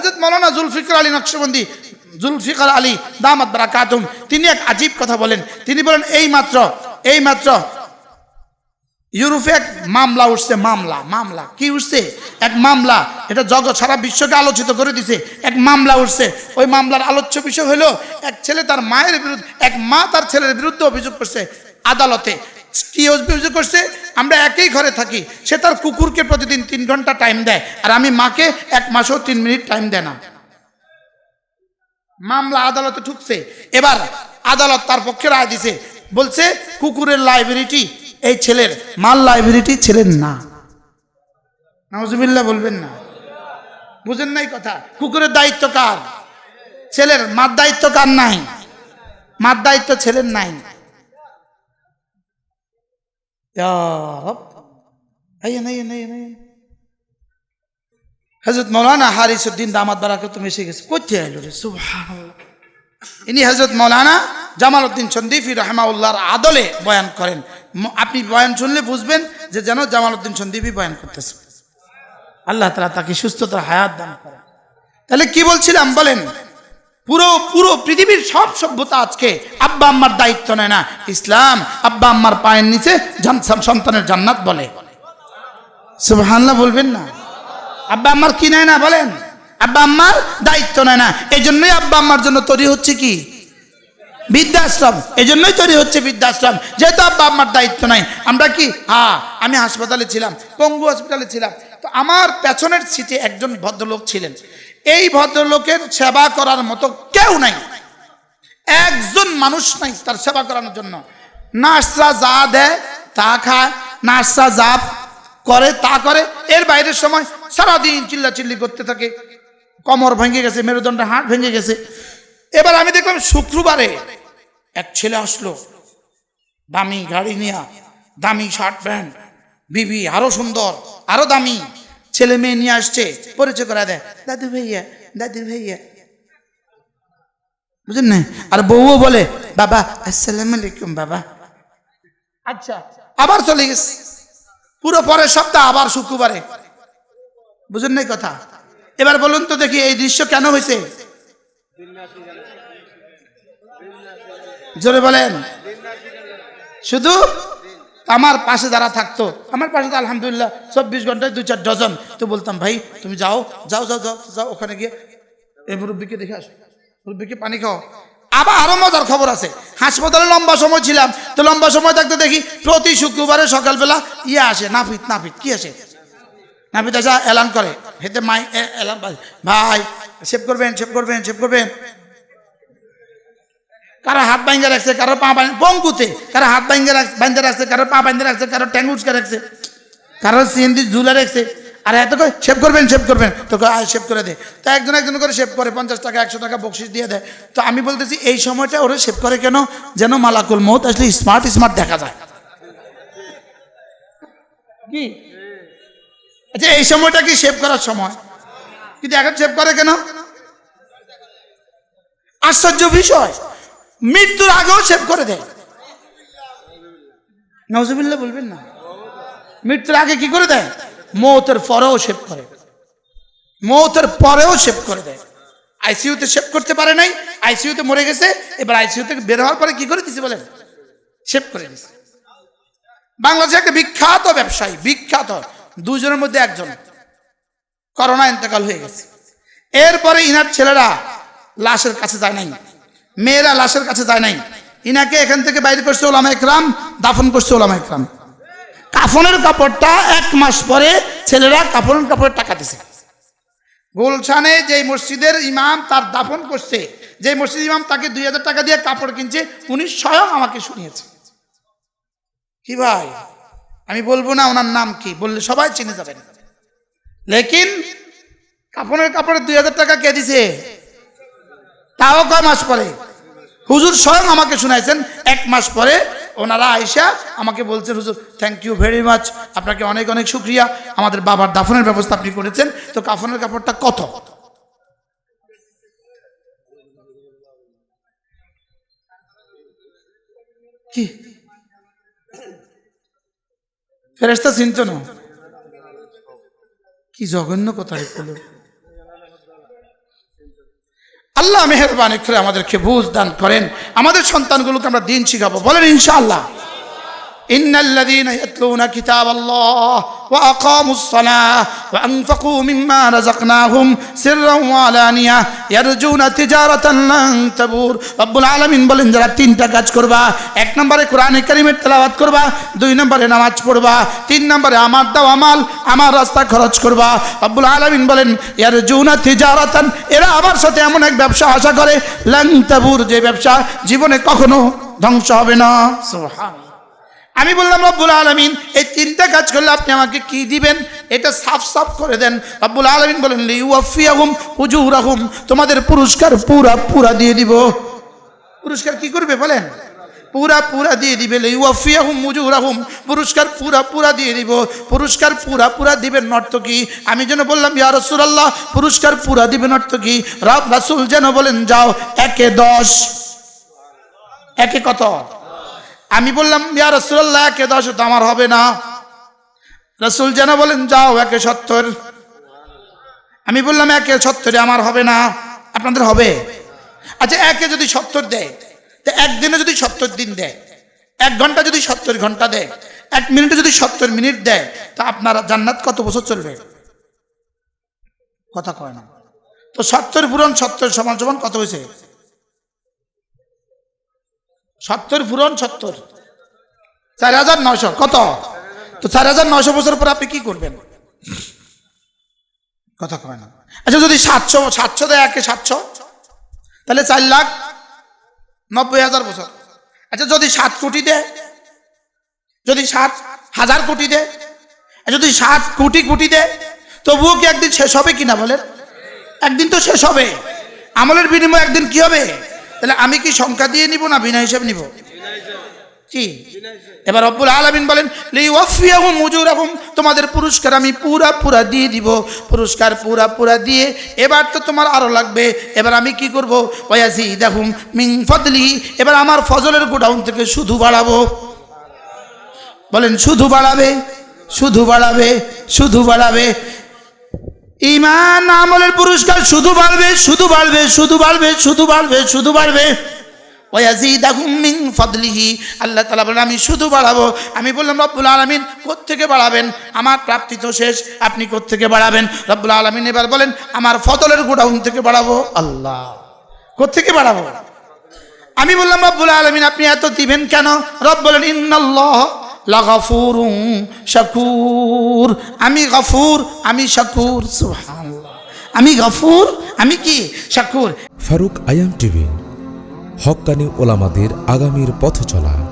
হজরত মৌলানা জুলফিকর আলী নকশবন্দি, জুলফিকর আলী দামাত বারাকাতুম, তিনি এক আজীব কথা বলেন। তিনি বলেন এই মাত্র এই মাত্র ইউরোপে এক মামলা উঠছে, মামলা মামলা। কি উঠছে? এক মামলা। এটা জগৎ সারা বিশ্বকে আলোচিত করে দিছে। এক মামলা উঠছে। ওই মামলার আলোচ্য বিষয় হলো, এক ছেলে তার মায়ের বিরুদ্ধে, এক মা তার ছেলের বিরুদ্ধে অভিযোগ করছে আদালতে। কি অভিযোগ করছে? আমরা একই ঘরে থাকি, সে তার কুকুরকে প্রতিদিন তিন ঘণ্টা টাইম দেয়, আর আমি মাকে এক মাসেও তিন মিনিট টাইম দেয় না। মামলা আদালতে ঠুকছে এবার আদালত তার পক্ষে রায় দিছে। বলছে, কুকুরের লাইব্রেরিটি এই ছেলের, মাল লাইব্রেরিটি ছেলের না। নজবিল্লা বলবেন না। বুঝেন নাই কথা? কুকুরের দায়িত্ব কার? ছেলের মার দায়িত্ব কার নাই? মার দায়িত্ব ছেলের নাই। হজরত মৌলানা হারিসুদ্দিন দামাত বারাকে তুমি এসে গেছে কোথায় আইলো রে ইনি হজরত মৌলানা জামাল উদ্দিন সন্দীফি রহমাউল্লাহর আদলে বয়ান করেন আপনি বয়ান শুনলে বুঝবেন যে যেন জামাল উদ্দিন সন্দীপই বয়ান করতেছে। আল্লাহ তালা তাকে সুস্থতা হায়াত দান করেন। তাহলে কি বলছিলাম বলেন? পুরো পুরো পৃথিবীর সব সভ্যতা আজকে আব্বা আম্মার দায়িত্ব নেয় না। ইসলাম আব্বা আম্মার পায়ের নিচে সন্তানের জান্নাত বলে। সুবহানাল্লাহ বলবেন না? আব্বা আম্মার কি নেয় না বলেন? আব্বা আম্মার দায়িত্ব নেয় না। এই জন্যই আব্বা আম্মার জন্য তৈরি হচ্ছে কি? বৃদ্ধাশ্রম। এই জন্যই তৈরি হচ্ছে বৃদ্ধাশ্রম। যেহেতু আব্বা আম্মার দায়িত্ব নাই, আমরা কি? হ্যাঁ আমি হাসপাতালে ছিলাম, পঙ্গু হসপিটালে ছিলাম। তো আমার পেছনের সিটে একজন ভদ্রলোক ছিলেন। এই ভদ্রলোকের সেবা করার মতো কেউ নাই। একজন মানুষ নাই তার সেবা করানোর জন্য। নার্সরা যা দেয় তা খায়, নার্সরা যা করে তা করে। এর বাইরের সময় সারাদিন চিল্লা চিল্লি করতে থাকে। কমর ভেঙে গেছে মেরুদণ্ড হাট ভেঙে গেছে। এবার আমি দেখলাম শুক্রবারে এক ছেলে আসলো। দামি গাড়ি নিয়ে, দামি শার্ট প্যান্ট, বিবি আরও সুন্দর, আরও দামি। ছেলে মেয়ে নিয়ে আসছে পরিচয় করা দেয়। দাদু ভাইয়া দাদু ভাইয়া। বুঝলেন না আর বউও বলে বাবা আসসালামু আলাইকুম বাবা। আচ্ছা। আবার চলে গেছে। পুরো পরের সপ্তাহ আবার শুক্রবারে। বুঝেন নাই কথা? এবার বলুন তো দেখি এই দৃশ্য কেন হয়েছে? জোরে বলেন। শুধু আমার পাশে যারা থাকতো আমার পাশে তো আলহামদুলিল্লাহ চব্বিশ ঘন্টায় দু চার ডজন। তো বলতাম ভাই তুমি যাও যাও যাও যাও যাও ওখানে গিয়ে। এই মুরব্বীকে দেখে আসো। মুরব্বীকে পানি খাও। আবার আরও মজার খবর আছে। হাসপাতালে লম্বা সময় ছিলাম। তো লম্বা সময় থাকতে দেখি প্রতি শুক্রবারে সকালবেলা ইয়ে আসে নাপিত নাপিত কি আসে? নাপিত আসা এলান করে। হেতে মাই বাজে, ভাই সেভ করবেন সেভ করবেন সেভ করবেন। কারও হাত বাইঙ্গে রাখছে কারও পা বঙ্কুতে কারও হাত বাইঙ্গে রাখছে বাইন্দে রাখছে কারও পা বাইন্দে রাখছে কারও ট্যাঙ্গ উচকে রাখছে কারও সিএনজি ঝুলে রাখছে। আর এত করে সেভ করবেন সেভ করবেন। তো আয় সেভ করে দে। তো একজন একজন করে সেভ করে পঞ্চাশ টাকা একশো টাকা বকশিস দিয়ে দেয়। তো আমি বলতেছি এই সময়টা ওরা সেভ করে কেন? যেন মালাকুল মৌত আসলে স্মার্ট স্মার্ট দেখা যায়। কি? আচ্ছা এই সময়টা কি সেভ করার সময়? কিন্তু এখন সেভ করে কেন? আশ্চর্য বিষয়। মৃত্যুর আগেও সেভ করে দেয়। নজবিল্লা বলবেন না। মৃত্যুর আগে কি করে দেয়? মৌতের পরেও সেভ করে। মৌতের পরেও সেভ করে দেয়। আইসিইউতে সেভ করতে পারে নাই, আইসিইউতে মরে গেছে, এবার আইসিইউ থেকে বের হওয়ার পরে কি করে দিছে বলেন? সেভ করে দিছে। বাংলাদেশে একটা বিখ্যাত ব্যবসায়ী, বিখ্যাত, দুজনের মধ্যে একজন। করোনা ইন্তেকাল হয়ে গেছে। এরপরে ইনার ছেলেরা লাশের কাছে যায় নাই। মেয়েরা লাশের কাছে যায় নাই। ইনাকে এখান থেকে বাইরে করছে ওলামা একরাম, দাফন করছে ওলামা একরাম। কাফনের কাপড়টা এক মাস পরে ছেলেরা কাফনের কাপড়ের টাকা দিছে। গুলশানে যে মসজিদের ইমাম তার দাফন করছে যে মসজিদ ইমাম তাকে দুই হাজার টাকা দিয়ে কাপড় কিনছে, উনি স্বয়ং আমাকে শুনিয়েছে। কি ভাই? আমি বলব না ওনার নাম কি, বললে সবাই চিনে যাবেন। লেকিন কাপড়ের কাপড়ের দুই হাজার টাকা কে দিছে? তাও কয় মাস পরে? হুজুর স্বয়ং আমাকে শুনাইছেন। এক মাস পরে ওনারা আইসা আমাকে বলছেন, হুজুর থ্যাংক ইউ ভেরি মাচ আপনাকে অনেক অনেক শুক্রিয়া। আমাদের বাবার দাফনের ব্যবস্থা আপনি করেছেন। তো কাফনের কাপড়টা কত? কি? ফেরেস্তা চিনত কি জঘন্য কথা বলো আল্লাহ মেহরবানি করে আমাদেরকে বুঝ দান করেন। আমাদের সন্তানগুলোকে আমরা দিন শিখাবো। বলেন ইনশাআল্লাহ। إن الذين يتلون كتاب الله وأقاموا الصلاة وأنفقوا مما رزقناهم سرا وعلانية يرجون تجارة لن تبور رب العالمين বলেন যারা তিনটা কাজ করবা এক নম্বরে কোরআনে কারিমের তেলাওয়াত করবা দুই নম্বরে নামাজ পড়বা তিন নম্বরে আমার দেওয়া মাল আমার রাস্তা খরচ করবা রব্বুল আলামিন বলেন ইয়ারজুনা তিজারাতান এরা আমার সাথে এমন এক ব্যবসা আশা করে লন তাবুর যে ব্যবসা জীবনে কখনো ধ্বংস হবে না সুবহানাল্লাহ আমি বললাম, রব্বুল আলমিন, এই তিনটা কাজ করলে আপনি আমাকে কি দিবেন? এটা সাফ সাফ করে দেন। রব্বুল আলমিন বলেন লিউফিয়াহুম উজুরাহুম। তোমাদের পুরস্কার পুরা পুরা দিয়ে দিব। পুরস্কার কি করবে বলেন? পুরা পুরা দিয়ে দিবে। লিউফিয়াহুম উজুরাহুম। পুরস্কার পুরা পুরা দিয়ে দিব। পুরস্কার পুরা পুরা দিবেন নর্ত কি? আমি যেন বললাম, ইয়া রাসূলুল্লাহ, পুরস্কার পুরা দিবেন অর্থ কি? রব রাসূল যেন বলেন, যাও, একে দশ। একে কত? আমি বললাম, ইয়া রসুল্লাহ একে দশ তো আমার হবে না। রসুল যেন বলেন, যাও, একে সত্তর। আমি বললাম, একে সত্তরে আমার হবে না, আপনাদের হবে। আচ্ছা একে যদি সত্তর দেয়, তো একদিনে যদি সত্তর দিন দেয়, এক ঘণ্টা যদি সত্তর ঘণ্টা দেয়, এক মিনিটে যদি সত্তর মিনিট দেয়, তা আপনারা জান্নাত কত বছর চলবে? কথা কয় না। তো সত্তর পূরণ সত্তর সমান সমান কত হয়েছে? সত্তর পূরণ সত্তর। চার হাজার নয়শো, কত? তো চার হাজার নয়শো বছর পর আপনি কি করবেন? কথা কয় না। আচ্ছা যদি সাতশো সাতশো দেয় একে সাতশো, তাহলে চার লাখ নব্বই হাজার বছর। আচ্ছা যদি সাত কোটি দেয়, যদি সাত হাজার কোটি দেয় আর যদি সাত কোটি কোটি দেয়, তবুও কি একদিন শেষ হবে কিনা বলেন? একদিন তো শেষ হবে। আমলের বিনিময়ে একদিন কি হবে? তাহলে আমি কি সংখ্যা দিয়ে নিব না বিনা হিসাব নিব? কি? এবার রব্বুল আলামিন বলেন তোমাদের পুরস্কার আমি পুরা পুরা দিয়ে দিব। পুরস্কার পুরা পুরা দিয়ে এবার তো তোমার আরও লাগবে। এবার আমি কি করব? ওয়াজিদাহুম মিন ফদলি এবার আমার ফজলের গোডাউন থেকে শুধু বাড়াবো। বলেন শুধু বাড়াবে শুধু বাড়াবে শুধু বাড়াবে। ইমান আমলের পুরস্কার শুধু বাড়বে শুধু বাড়বে শুধু বাড়বে শুধু বাড়বে শুধু বাড়বে। ওয়াজিদাহুম ফাদলিহি, আল্লাহ তাআলা বলেন, আমি শুধু বাড়াবো। আমি বললাম, রব্বুল আলামিন কোত্থেকে বাড়াবেন? আমার প্রাপ্তি তো শেষ, আপনি কোত্থেকে বাড়াবেন? রব্বুল আলামিন এবার বলেন, আমার ফদলের গোডাউন থেকে বাড়াবো? আল্লাহ। কোত্থেকে বাড়াবো? আমি বললাম, রব্বুল আলামিন, আপনি এত দিবেন কেন? রব বলেন, ইন্নাল্লাহ লাগাফুরুন শকুর। আমি গফুর, আমি শাকুর আমি গফুর, আমি কি? শাকুর। ফারুক আয়াম টিভি হকানি ওলামাদের আগামীর পথ চলা